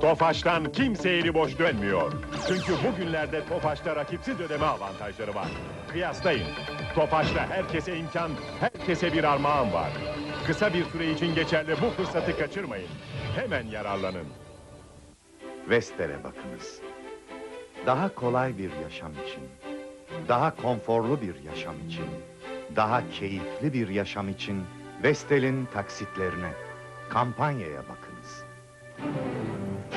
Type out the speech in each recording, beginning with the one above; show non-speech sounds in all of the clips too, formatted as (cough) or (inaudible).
Tofaş'tan kimse eli boş dönmüyor. Çünkü bugünlerde Tofaş'ta rakipsiz ödeme avantajları var. Kıyaslayın. Tofaş'ta herkese imkan, herkese bir armağan var. Kısa bir süre için geçerli bu fırsatı kaçırmayın. Hemen yararlanın. Vestel'e bakınız. Daha kolay bir yaşam için, daha konforlu bir yaşam için, daha keyifli bir yaşam için Vestel'in taksitlerine, kampanyaya bakınız.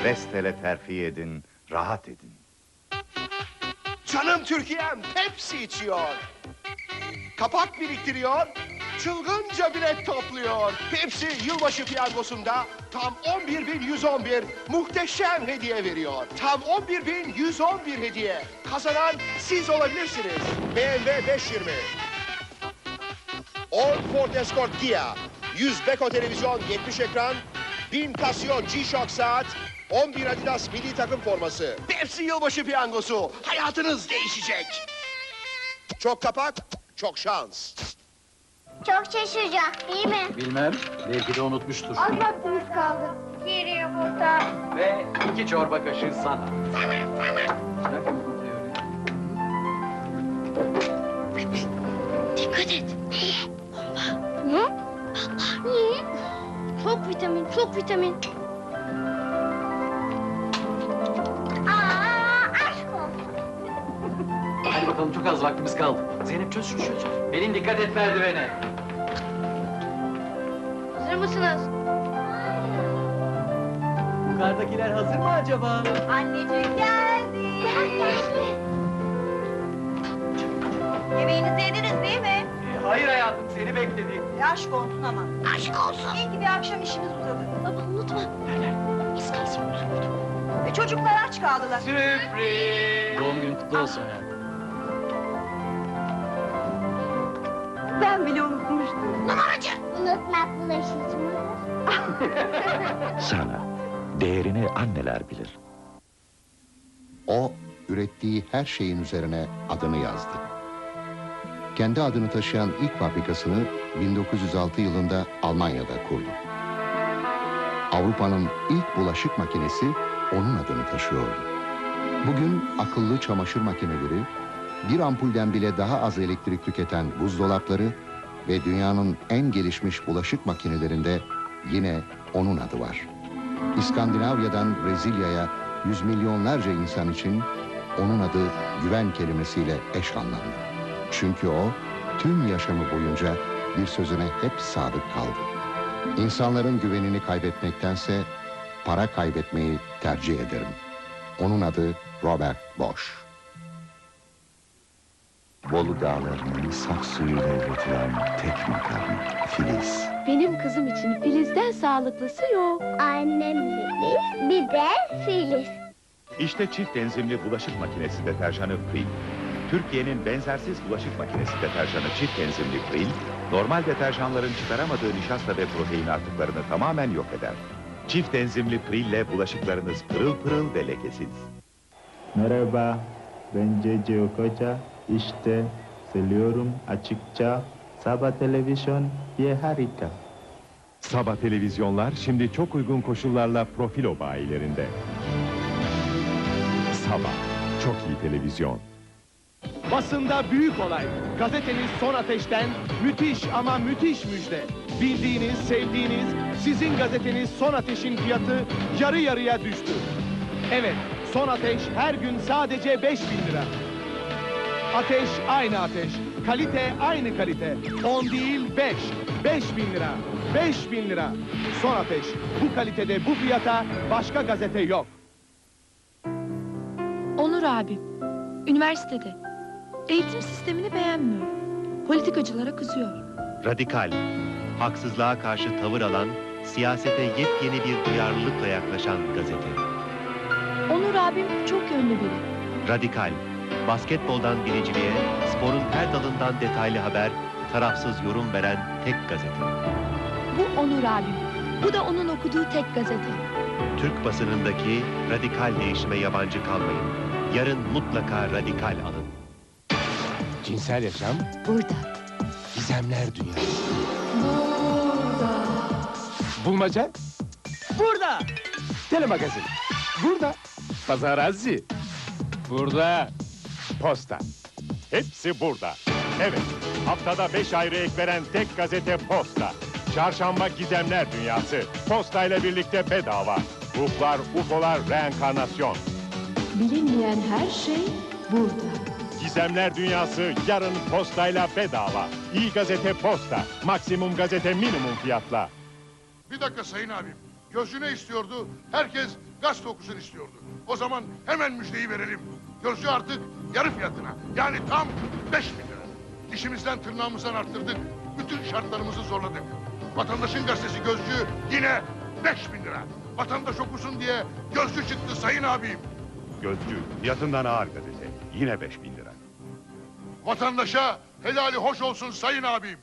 Vestel'e terfi edin, rahat edin. Canım Türkiye'm Pepsi içiyor. Kapak biriktiriyor. Çılgınca bilet topluyor. Pepsi yılbaşı piyangosunda tam 11.111 muhteşem hediye veriyor. Tam 11.111 hediye. Kazanan siz olabilirsiniz. BMW 520. 10 Ford Escort Kia. 100 Beko televizyon 70 ekran. 1000 Casio G-Shock saat. 11 Adidas milli takım forması. Pepsi yılbaşı piyangosu. Hayatınız değişecek. Çok kapak, çok şans. Çok şaşıracak değil mi? Bilmem, belki de unutmuştur. Az vaktimiz kaldı. Bir yumurta. Ve iki çorba kaşığı sana. Dikkat et. Bomba. Ne? Bomba. Niye? Çok vitamin, çok vitamin. Bakalım çok az vaktimiz kaldı. Zeynep çöz şunu çöz. Pelin dikkat et merdivene. Hazır mısınız? Yukarıdakiler hazır mı acaba? Anneciğim geldi. Yemeğinizi yediniz değil mi? Ee, hayır hayatım seni bekledik. E, aşk olsun ama. Aşk olsun. İyi ki bir akşam işimiz uzadı. Baba unutma. Az kalsın unuturdum. E, çocuklar aç kaldılar. Sürpriz. Doğum günün kutlu olsun hayatım. Ben bile unutmuştum. Numaracı. Unutmak bulaşıcı mı? (laughs) Sana değerini anneler bilir. O, ürettiği her şeyin üzerine adını yazdı. Kendi adını taşıyan ilk fabrikasını 1906 yılında Almanya'da kurdu. Avrupa'nın ilk bulaşık makinesi onun adını taşıyordu. Bugün akıllı çamaşır makineleri, bir ampulden bile daha az elektrik tüketen buzdolapları ve dünyanın en gelişmiş bulaşık makinelerinde yine onun adı var. İskandinavya'dan Brezilya'ya yüz milyonlarca insan için onun adı güven kelimesiyle eş anlamlı. Çünkü o tüm yaşamı boyunca bir sözüne hep sadık kaldı. İnsanların güvenini kaybetmektense para kaybetmeyi tercih ederim. Onun adı Robert Bosch. Bolu Dağları'nın saf suyuyla üretilen tek makarna, Filiz. Benim kızım için Filiz'den sağlıklısı yok. Annem Filiz, bir de Filiz. İşte çift enzimli bulaşık makinesi deterjanı Pril. Türkiye'nin benzersiz bulaşık makinesi deterjanı çift enzimli Pril, normal deterjanların çıkaramadığı nişasta ve protein artıklarını tamamen yok eder. Çift enzimli Pril ile bulaşıklarınız pırıl pırıl ve lekesiz. Merhaba, ben Cece Okocha. İşte söylüyorum açıkça. Sabah televizyon ye harika. Sabah televizyonlar şimdi çok uygun koşullarla Profilo bayilerinde. Sabah, çok iyi televizyon. Basında büyük olay. Gazeteniz Son Ateş'ten müthiş ama müthiş müjde. Bildiğiniz, sevdiğiniz, sizin gazeteniz Son Ateş'in fiyatı yarı yarıya düştü. Evet, Son Ateş her gün sadece 5000 lira. Ateş aynı ateş. Kalite aynı kalite. 10 değil 5. 5000 lira. 5000 lira. Son Ateş. Bu kalitede bu fiyata başka gazete yok. Onur abim, üniversitede. Eğitim sistemini beğenmiyor. Politikacılara kızıyor. Radikal, haksızlığa karşı tavır alan, siyasete yepyeni bir duyarlılıkla yaklaşan gazete. Onur abim çok yönlü biri. Radikal, basketboldan biriciliğe, sporun her dalından detaylı haber, tarafsız yorum veren tek gazete. Bu Onur abim. Bu da onun okuduğu tek gazete. Türk basınındaki radikal değişime yabancı kalmayın. Yarın mutlaka radikal alın. Cinsel yaşam, Burada. gizemler dünyası. Burada. Bulmaca? Burada. Telemagazin. Burada. Pazarazi. Burada. Posta. Hepsi burada. Evet, haftada beş ayrı ek veren tek gazete Posta. Çarşamba Gizemler Dünyası. Posta ile birlikte bedava. Ruhlar, UFO'lar, reenkarnasyon. Bilinmeyen her şey burada. Gizemler Dünyası yarın postayla bedava. İyi gazete Posta. Maksimum gazete minimum fiyatla. Bir dakika sayın abim. Gözcü ne istiyordu? Herkes gazete okusun istiyordu. O zaman hemen müjdeyi verelim. Gözcü artık yarı fiyatına. Yani tam beş bin lira. Dişimizden tırnağımızdan arttırdık. Bütün şartlarımızı zorladık. Vatandaşın gazetesi Gözcü yine beş bin lira. Vatandaş okusun diye Gözcü çıktı sayın abim. Gözcü, fiyatından ağır gazete. Yine 5000 lira. Vatandaşa helali hoş olsun sayın abim.